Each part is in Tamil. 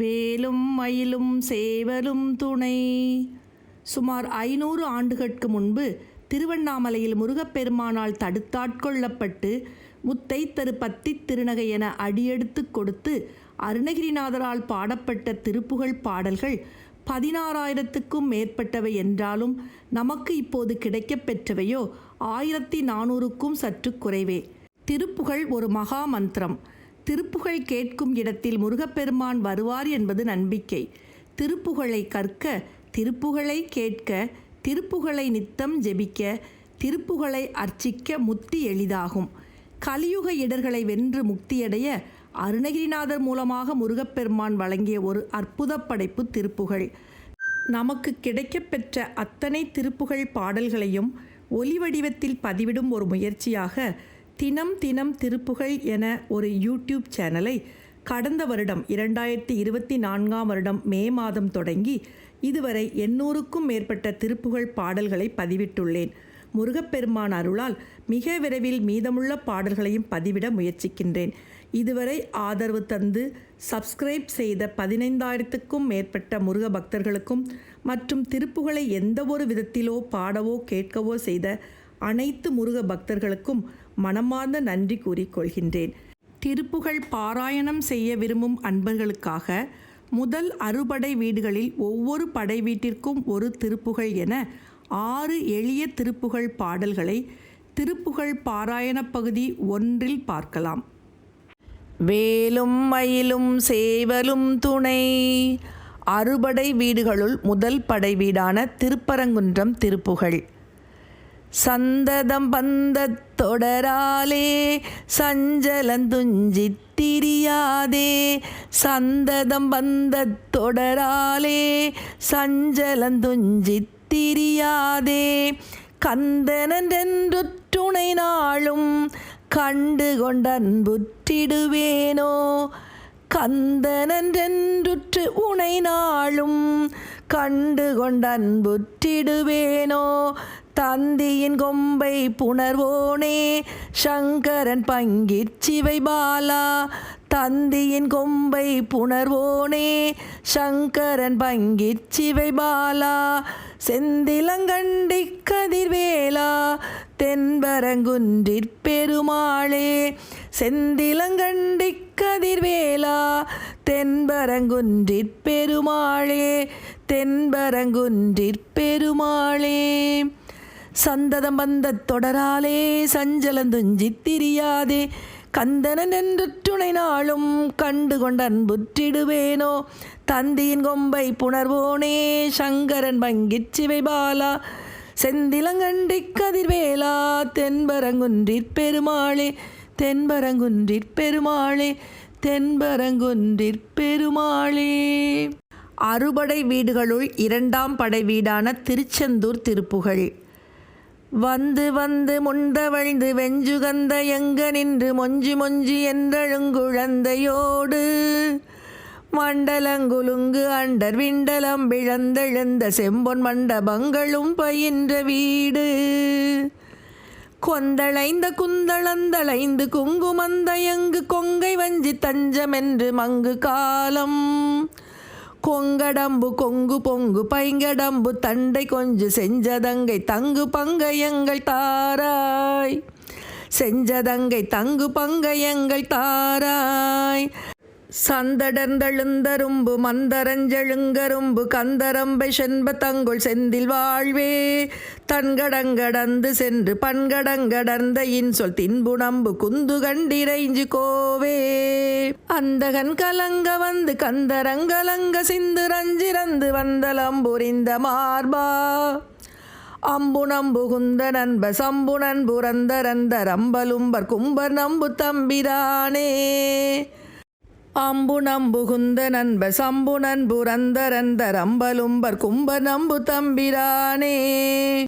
வேலும் மயிலும் சேவலும் துணை. சுமார் ஐநூறு ஆண்டுகளுக்கு முன்பு திருவண்ணாமலையில் முருகப்பெருமானால் தடுத்தாட்கொள்ளப்பட்டு முத்தை தரு பத்தி திருநகை என அடியெடுத்து கொடுத்து அருணகிரிநாதரால் பாடப்பட்ட திருப்புகழ் பாடல்கள் பதினாறாயிரத்துக்கும் மேற்பட்டவை என்றாலும் நமக்கு இப்போது கிடைக்கப் பெற்றவையோ ஆயிரத்தி நானூறுக்கும் சற்று குறைவே. திருப்புகழ் ஒரு மகா மந்திரம் திருப்புகழ் கேட்கும் இடத்தில் முருகப்பெருமான் வருவார் என்பது நம்பிக்கை. திருப்புகழை கற்க திருப்புகழை கேட்க திருப்புகழை நித்தம் ஜெபிக்க திருப்புகழை அர்ச்சிக்க முக்தி எளிதாகும். கலியுக இடர்களை வென்று முக்தியடைய அருணகிரிநாதர் மூலமாக முருகப்பெருமான் வழங்கிய ஒரு அற்புத படைப்பு திருப்புகழ். நமக்கு கிடைக்கப்பெற்ற அத்தனை திருப்புகழ் பாடல்களையும் ஒலி வடிவத்தில் பதிவிடும் ஒரு முயற்சியாக தினம் தினம் திருப்புகழ் என ஒரு யூடியூப் சேனலை கடந்த வருடம் இரண்டாயிரத்தி இருபத்தி நான்காம் வருடம் மே மாதம் தொடங்கி இதுவரை எண்ணூறுக்கும் மேற்பட்ட திருப்புகழ் பாடல்களை பதிவிட்டுள்ளேன். முருகப்பெருமான் அருளால் மிக விரைவில் மீதமுள்ள பாடல்களையும் பதிவிட முயற்சிக்கின்றேன். இதுவரை ஆதரவு தந்து சப்ஸ்கிரைப் செய்த பதினைந்தாயிரத்துக்கும் மேற்பட்ட முருக பக்தர்களுக்கும் மற்றும் திருப்புகளை எந்த ஒரு விதத்திலோ பாடவோ கேட்கவோ செய்த அனைத்து முருக பக்தர்களுக்கும் மனமார்ந்த நன்றி கூறிக்கொள்கின்றேன். திருப்புகழ் பாராயணம் செய்ய விரும்பும் அன்பர்களுக்காக முதல் அறுபடை வீடுகளில் ஒவ்வொரு படை வீட்டிற்கும் ஒரு திருப்புகழ் என ஆறு எளிய திருப்புகழ் பாடல்களை திருப்புகழ் பாராயண பகுதி ஒன்றில் பார்க்கலாம். வேலும் மயிலும் சேவலும் துணை. அறுபடை வீடுகளுள் முதல் படை வீடான திருப்பரங்குன்றம் திருப்புகழ். சந்ததம் பந்தத் தொடராலே சஞ்சலந்துஞ்சித் திரியாதே. சந்ததம் பந்தத் தொடராலே சஞ்சலந்துஞ்சித் திரியாதே. கந்தனென்றுற்றுணை நாளும் கண்டு கொண்டன்புற்றிடுவேனோ கந்தனென்றுற்று உனை நாளும் கண்டு கொண்டன்புற்றிடுவேனோ தந்தியின் கொம்பை புணர்வோனே. சங்கரன் பங்கிச்சிவை பாலா. தந்தியின் கொம்பை புணர்வோனே. சங்கரன் பங்கிச்சிவை பாலா. செந்திலங்கண்டி கதிர்வேலா. தென்பரங்குன்றிற் பெருமாளே. செந்திலங்கண்டி கதிர்வேலா. தென்பரங்குன்றிற் பெருமாளே. தென்பரங்குன்றிற் பெருமாளே. சந்ததம் வந்த தொடராலே சஞ்சலந்துஞ்சித் திரியாதே. கந்தனன் என்று துணை நாளும் கண்டு கொண்ட அன்புற்றிடுவேனோ. தந்தியின் கொம்பை புணர்வோனே சங்கரன் பங்கிற் சிவை பாலா. செந்திலங்கண்டி கதிர்வேலா தென்பரங்குன்றிற் பெருமாளே. தென்பரங்குன்றிற் பெருமாளே தென்பரங்குன்றிற் பெருமாளே. அறுபடை வீடுகளுள் இரண்டாம் படை வீடான திருச்செந்தூர் திருப்புகழ். வந்து வந்து முண்டவழ்ந்து வெஞ்சுகந்த எங்க நின்று மொஞ்சி மொஞ்சி என்றழுங்குழந்தையோடு. மண்டலங்குலுங்கு அண்டர் விண்டலம் விழந்தெழுந்த செம்பொன் மண்டபங்களும் பயின்ற வீடு. கொந்தளைந்த குந்தளந்தளைந்து குங்குமந்தயங்கு கொங்கை வஞ்சி தஞ்சமென்று மங்கு காலம். கொங்கடம்பு கொங்கு பொங்கு பைங்கடம்பு தண்டை கொஞ்சு செஞ்சதங்கை தங்கு பங்கயங்கள் தாராய். செஞ்சதங்கை தங்கு பங்கயங்கள் தாராய். சந்தடர்ந்தெழுந்தரும்பு மந்தரஞ்செழுங்கரும்பு கந்தரம்பை சென்ப தங்குள் செந்தில் வாழ்வே. தன்கடங்கடந்து சென்று பன்கடங்கடர்ந்த இன்சொல் தின்புணம்பு குந்து கண்டிரைஞ்சு கோவே. அந்தகன் கலங்க வந்து கந்தரங்கலங்க சிந்து ரஞ்சிறந்து வந்தலம்புரிந்த மார்பா. அம்பு நம்பு குந்த நண்ப சம்பு நண்புரந்தரந்த ரம்பலும்பர் கும்பர் நம்பு தம்பிரானே. அம்பு நம்பு நண்ப சம்பு நண்புரந்தரந்த ரம்பலும்பர் கும்ப நம்பு தம்பிரானே.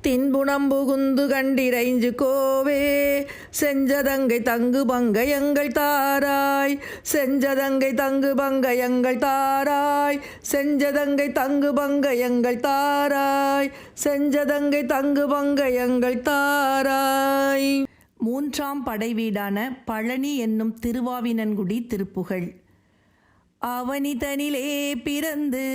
தின்பு நம்பு கண்டிரைஞ்சு கோவே செஞ்சதங்கை தங்கு பங்க எங்கள் தாராய். செஞ்சதங்கை தங்கு பங்க எங்கள் தாராய். செஞ்சதங்கை தங்கு பங்க எங்கள் தாராய். செஞ்சதங்கை தங்கு பங்க எங்கள் தாராய். மூன்றாம் படை வீடான பழனி என்னும் திருவாவினன்குடி திருப்புகழ். அவனிதனிலே பிறந்து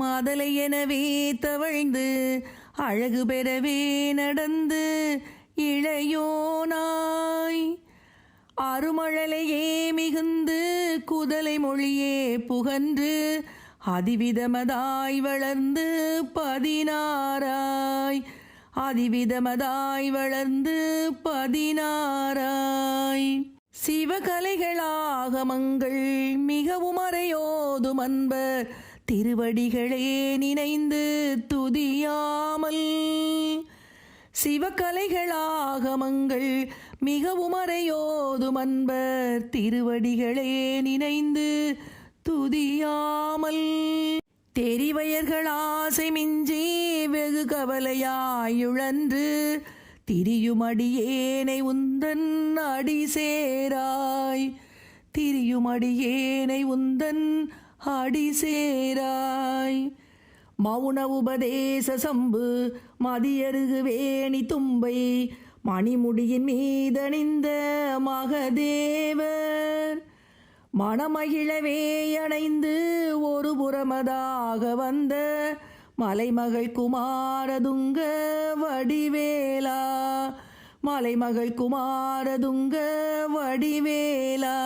மாதலை எனவே தவழ்ந்து அழகு பெறவே நடந்து இளையோனாய். அருமழலையே மிகுந்து குதலை மொழியே புகன்று அதிவிதமதாய் வளர்ந்து பதினாராய் அதிவிதமதாய் வளர்ந்து பதினாராய் சிவகலைகளாகமங்கள் மிகவும் அறையோதும் அன்பர் திருவடிகளே நினைந்து துதியாமல். சிவகலைகளாகமங்கள் மிகவும் அறையோதும் அன்பர் திருவடிகளே நினைந்து துதியாமல். தெரிவயர்கள் ஆசை மிஞ்சி வெகு கவலையாயுழன்று திரியுமடியேனை உந்தன் அடி சேராய். திரியுமடியேனை உந்தன் அடி சேராய். மௌன உபதேச சம்பு மதியருகு வேணி தும்பை மணிமுடியின் மீதணிந்த மகதேவர். மணமகிழவே அணைந்து ஒரு புறமதாக வந்த மலைமகள் குமாரதுங்க வடிவேலா. மலைமகள் குமாரதுங்க வடிவேலா.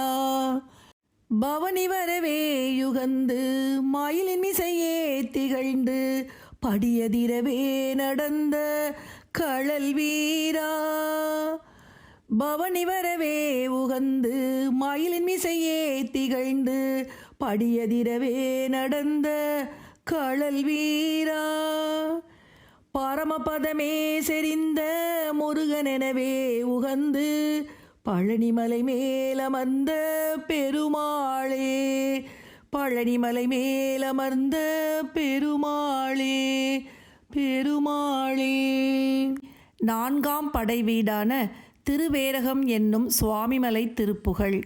பவனி வரவே யுகந்து மயிலின் மிசையே திகழ்ந்து படியதிரவே நடந்த கழல் வீரா. பவனி வரவே உகந்து மயிலின் மிசையே திகழ்ந்து படியதிரவே நடந்த கழல் வீரா. பரமபதமே செறிந்த முருகனெனவே உகந்து பழனிமலை மேலமர்ந்த பெருமாளே. பழனிமலை மேலமர்ந்த பெருமாளே பெருமாளே. நான்காம் படை வீடான திருவேரகம் என்னும் சுவாமிமலை திருப்புகழ்.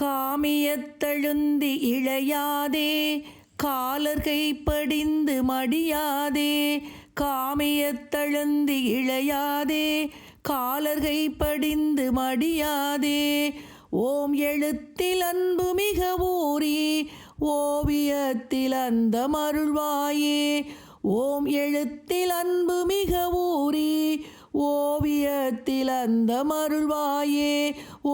காமியத்தழுந்தி இழையாதே காலர்கை படிந்து மடியாதே காமியத்தழுந்தி இழையாதே காலர்கை படிந்து மடியாதே. ஓம் எழுத்தில் அன்பு மிக ஊறி ஓவியத்தில் அந்த மருள்வாயே. ஓம் எழுத்தில் அன்பு மிக ஊறி ஓவியத்தில் அந்த மருள்வாயே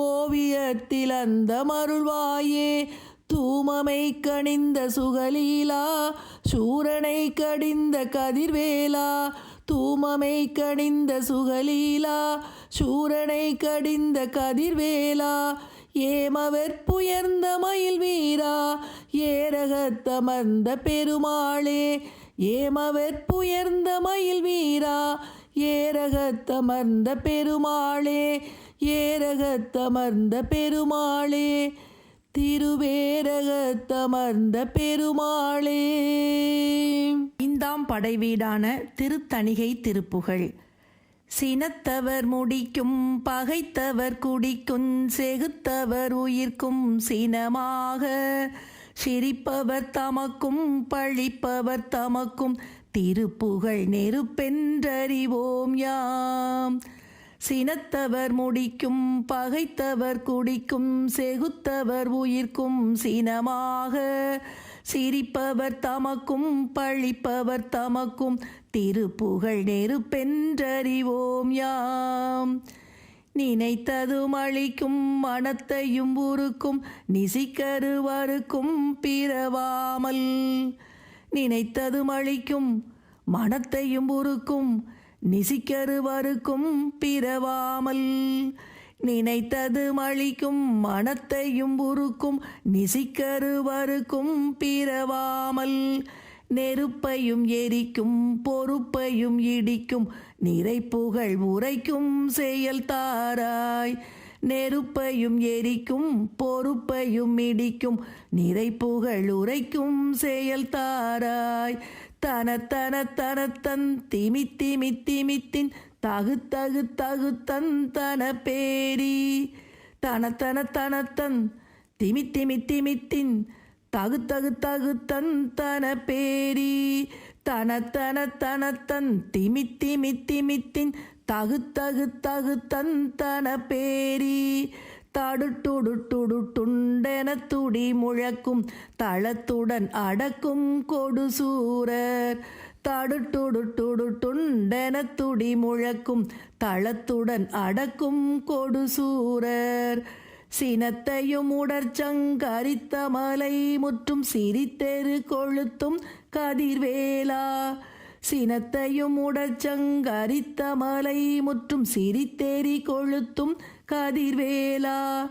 ஓவியத்தில் அந்த மருள்வாயே தூமமை கணிந்த சுகலீலா சூரனை கடிந்த கதிர்வேலா தூமமை கணிந்த சுகலீலா சூரனை கடிந்த கதிர்வேலா ஏமவெற்புயர்ந்த மயில் வீரா ஏரகத்தமர்ந்த பெருமாளே ஏமவெற்புயர்ந்த மயில் வீரா ஏரகத்தமர்ந்த பெருமாளே ஏரகத்தமர்ந்த பெருமாளே திருவேரகத்தமர்ந்த பெருமாளே. ஐந்தாம் படைவீடான திருத்தணிகை திருப்புகழ். சினத்தவர் முடிக்கும் பகைத்தவர் குடிக்கும் செகுத்தவர் உயிர்க்கும் சினமாக. சிரிப்பவர் தமக்கும் பழிப்பவர் தமக்கும் திருப்புகழ் நெருப்பென்றறிவோம் யாம். சினத்தவர் முடிக்கும் பகைத்தவர் குடிக்கும் செகுத்தவர் உயிர்க்கும் சினமாக. சிரிப்பவர் தமக்கும் பழிப்பவர் தமக்கும் திருப்புகழ் நெருப்பென்றறிவோம் யாம். நினைத்ததும் அழிக்கும் மனத்தையும் உருக்கும் நிசிக்கருவருக்கும் பிறவாமல் நினைத்ததும் அழிக்கும் மனத்தையும் உருக்கும் நிசிக்கருவருக்கும் பிறவாமல். நினைத்தது மழிக்கும் மனத்தையும் உருக்கும் நிசிக்கருவருக்கும் பிறவாமல். நெருப்பையும் எரிக்கும் பொறுப்பையும் இடிக்கும் நிறைப்புகழ் உரைக்கும் செயல் தாராய். நெருப்பையும் எரிக்கும் பொறுப்பையும் இடிக்கும் புகழ் உரைக்கும் செயல் தாராய். தன தன தனத்தன் திமி திமி திமித்தின் தகு தகு தகு தன் தன பேரி. தன தன தனத்தன் திமி திமி திமித்தின் தகு தகு தகு தன் தன பேரி. தன தன தனத்தன் திமி திமி திமித்தின் தகு தகு தகு தந்தன பேரி தடுட்டுடுட்டுடுட்டுண்டென துடி முழக்கும் தளத்துடன் அடக்கும் கொடுசூரர் தடுட்டுடுட்டுடுட்டுண்டென துடி முழக்கும் தளத்துடன் அடக்கும் கொடுசூரர் சினத்தையும் உடற்சங்கரித்த மலை முற்றும் சிரித்தெரு கொளுத்தும் கதிர்வேலா. சினத்தையும் உடச்சங்கரித்த மலை முற்றும் சிரித்தெறி கொளுத்தும் கதிர்வேலா.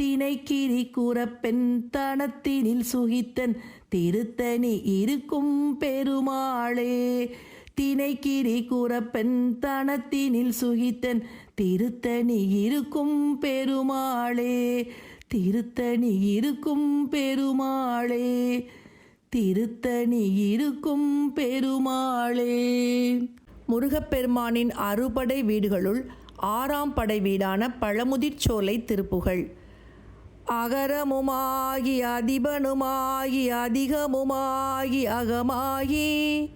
தினைக்கிரி கூறப்பெண் தனத்தினில் சுகித்தன் திருத்தணி இருக்கும் பெருமாளே. தினைக்கிரி கூறப்பெண் தனத்தினில் சுகித்தன் திருத்தணி இருக்கும் பெருமாளே. திருத்தணி இருக்கும் பெருமாளே. திருத்தணி இருக்கும் பெருமாளே. முருகப்பெருமானின் அறுபடை வீடுகளுள் ஆறாம் படை வீடான பழமுதிர்ச்சோலை திருப்புகள். அகரமுமாகி அதிபனுமாகி அதிகமுமாகி அகமாகி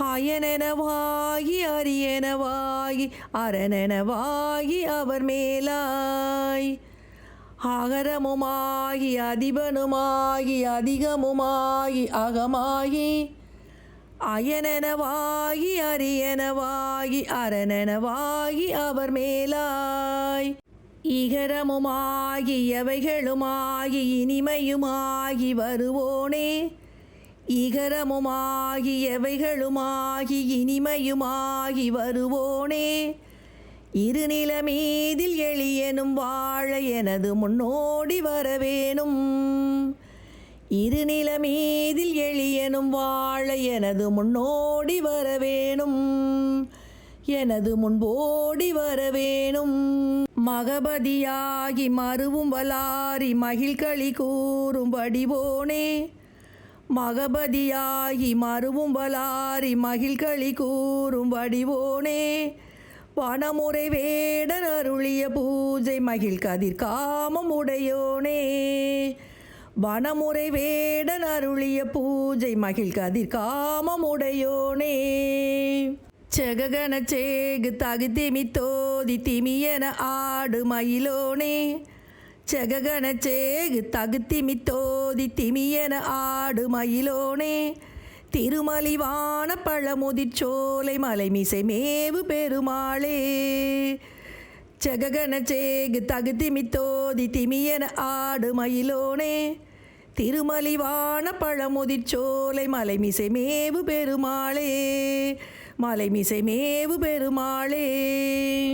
அயனெனவாகி அரியனவாகி அரணெனவாகி அவர் மேலாய். அகரமுமாகி அதிபனுமாகி அதிகமுமாகி அகமாகி அயனெனவாகி அரியனவாகி அரணனவாகி அவர் மேலாய். இகரமுமாகி எவைகளுமாகி இனிமையுமாகி வருவோனே. இகரமுமாகி எவைகளுமாகி இனிமையுமாகி வருவோனே. இருநிலமீதில் எளியனும் வாழ எனது முன்னோடி வரவேணும். இருநிலமீதில் எளியனும் வாழ எனது முன்னோடி வரவேணும். எனது முன்போடி வரவேணும். மகபதியாகி மறுவும் வலாரி மகிழ்களி கூறும் வடிவோனே. மகபதியாகி மறுவும் வலாரி மகிழ்களி கூறும் வடிவோனே. வானமுறை வேடன் அருளிய பூஜை மகிழ் கதிர் காமம் உடையோனே. வனமுறை வேடன் அருளிய பூஜை மகிழ் கதிர் காமம் உடையோனே. செககன சேகு தகு திமி தோதி திமியன ஆடு மயிலோனே. செககன சேகு தகு திமி தோதி திமியன ஆடு மயிலோனே. திருமலிவான பழமுதிர்ச்சோலை மலைமிசை மேவு பெருமாளே. செககன சேகு தகுதிமித்தோதி திமியன ஆடு மயிலோனே. திருமலிவான பழமுதிர்ச்சோலை மலைமிசை மேவு பெருமாளே. மலைமிசை மேவு பெருமாளே.